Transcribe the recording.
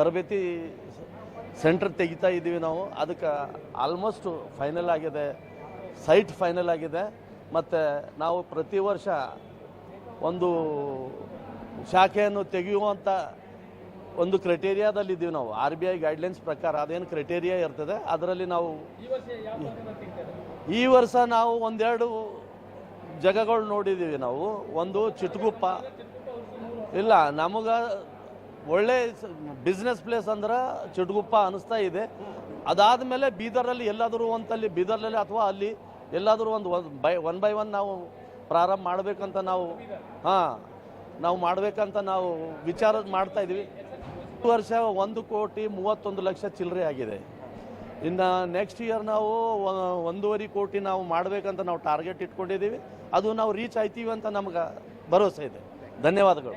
ತರಬೇತಿ ಸೆಂಟರ್ ತೆಗಿತಾ ಇದ್ದೀವಿ ನಾವು. ಅದಕ್ಕೆ ಆಲ್ಮೋಸ್ಟ್ ಫೈನಲ್ ಆಗಿದೆ. ಸೈಟ್ ಫೈನಲ್ ಆಗಿದೆ. ಮತ್ತು ನಾವು ಪ್ರತಿ ವರ್ಷ ಒಂದು ಶಾಖೆಯನ್ನು ತೆಗೆಯುವಂಥ ಒಂದು ಕ್ರೈಟೇರಿಯಾದಲ್ಲಿ ಇದ್ದೀವಿ ನಾವು. ಆರ್ ಬಿ ಐ ಗೈಡ್ಲೈನ್ಸ್ ಪ್ರಕಾರ ಅದೇನು ಕ್ರೈಟೇರಿಯಾ ಇರ್ತದೆ, ಅದರಲ್ಲಿ ನಾವು ಈ ವರ್ಷ ನಾವು ಒಂದೆರಡು ಜಾಗಗಳು ನೋಡಿದ್ದೀವಿ ನಾವು. ಒಂದು ಚಿಟ್ಗುಪ್ಪ. ಇಲ್ಲ, ನಮಗೆ ಒಳ್ಳೆ ಬಿಸ್ನೆಸ್ ಪ್ಲೇಸ್ ಅಂದ್ರೆ ಚಿಟ್ಗುಪ್ಪ ಅನಿಸ್ತಾ ಇದೆ. ಅದಾದಮೇಲೆ ಬೀದರಲ್ಲಿ ಎಲ್ಲಾದರೂ ಒಂದಲ್ಲಿ ಬೀದರ್ನಲ್ಲಿ ಅಥವಾ ಅಲ್ಲಿ ಎಲ್ಲಾದರೂ ಒಂದು ಬೈ, ಒನ್ ಬೈ ಒನ್ ನಾವು ಪ್ರಾರಂಭ ಮಾಡಬೇಕಂತ ನಾವು, ಹಾಂ, ನಾವು ಮಾಡಬೇಕಂತ ನಾವು ವಿಚಾರ ಮಾಡ್ತಾ ಇದ್ದೀವಿ ಈ ವರ್ಷ ಒಂದು ಕೋಟಿ ಮೂವತ್ತೊಂದು ಲಕ್ಷ ಚಿಲ್ಲರೆ ಆಗಿದೆ. ಇನ್ನು ನೆಕ್ಸ್ಟ್ ಇಯರ್ ನಾವು ಒಂದೂವರೆ ಕೋಟಿ ನಾವು ಮಾಡಬೇಕಂತ ನಾವು ಟಾರ್ಗೆಟ್ ಇಟ್ಕೊಂಡಿದ್ದೀವಿ. ಅದು ನಾವು ರೀಚ್ ಆಯ್ತೀವಿ ಅಂತ ನಮ್ಗೆ ಭರವಸೆ ಇದೆ. ಧನ್ಯವಾದಗಳು.